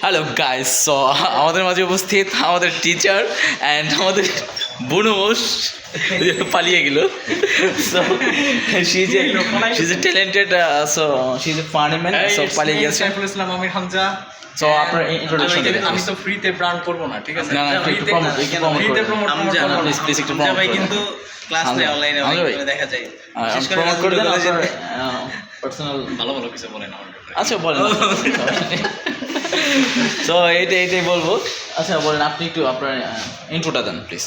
Hello guys so আমাদের মাঝে উপস্থিত আমাদের টিচার অ্যান্ড আমাদের বুনুষ পালিয়ে গেল। সো শি যে she is a talented so she is a funny so পালিয়ে গেছে। সাইফুল ইসলাম আমির হামজা। সো আপনার ইন্ট্রোডাকশন আমি- তো ফ্রিতে ব্রান্ড করব না ঠিক আছে? না, না, ফ্রিতে ফ্রিতে প্রমোট করব please একটু promote ভাই কিন্তু ক্লাস নেই অনলাইনে দেখা যায়। বিশেষ করে প্রমোট করে দেন আপনার। পার্সোনাল ভালো ভালো কিছু বলেন আমার আচ্ছা বলেন। সো এইটাই এইটাই বলবো আচ্ছা বলেন আপনি একটু আপনার ইন্ট্রোটা দেন please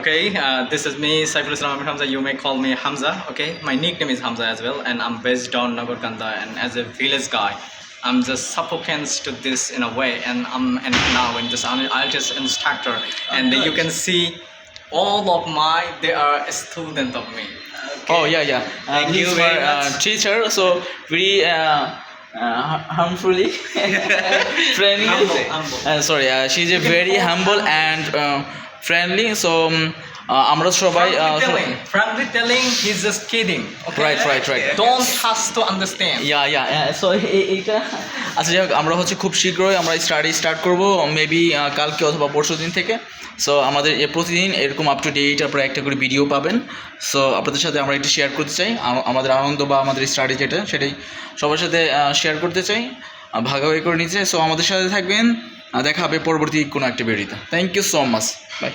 Okay, uh, this is me, Saiful Islam Amir Hamza. You may call me Hamza. Okay, my nickname is Hamza as well, and I'm based on Nagorkanda. And as a village guy, I'm just supplicant to this in a way, and I'm and now in this I'm an artist instructor, and you can see all of my they are a student of me. Oh yeah, yeah. Uh, Thank he's you my very uh, much. teacher, so very uh, uh, harmfully friendly. Humble, humble. Uh, sorry, uh, she's a very humble and uh, friendly. So um, uh, আমরা সবাই Frankly telling, he's just kidding. Okay? Right, right, right. Don't has to understand. Yeah yeah so এইটা আচ্ছা যাই হোক আমরা হচ্ছে খুব শীঘ্রই আমরা স্টাডি স্টার্ট করব মেবি কালকে অথবা পরশু দিন থেকে। সো আমাদের এ প্রতিদিন এরকম আপ টু ডেট আপনারা একটা করে ভিডিও পাবেন। সো আপনাদের সাথে আমরা একটু শেয়ার করতে চাই। আমাদের আনন্দ বা আমাদের স্টাডি যেটা সেটাই সবার সাথে শেয়ার করতে চাই। ভাগাভাগি করে নিতে চাই। সো আমাদের সাথে থাকবেন। দেখা হবে পরবর্তী কোনো একটা ভিডিওতে thank you so much bye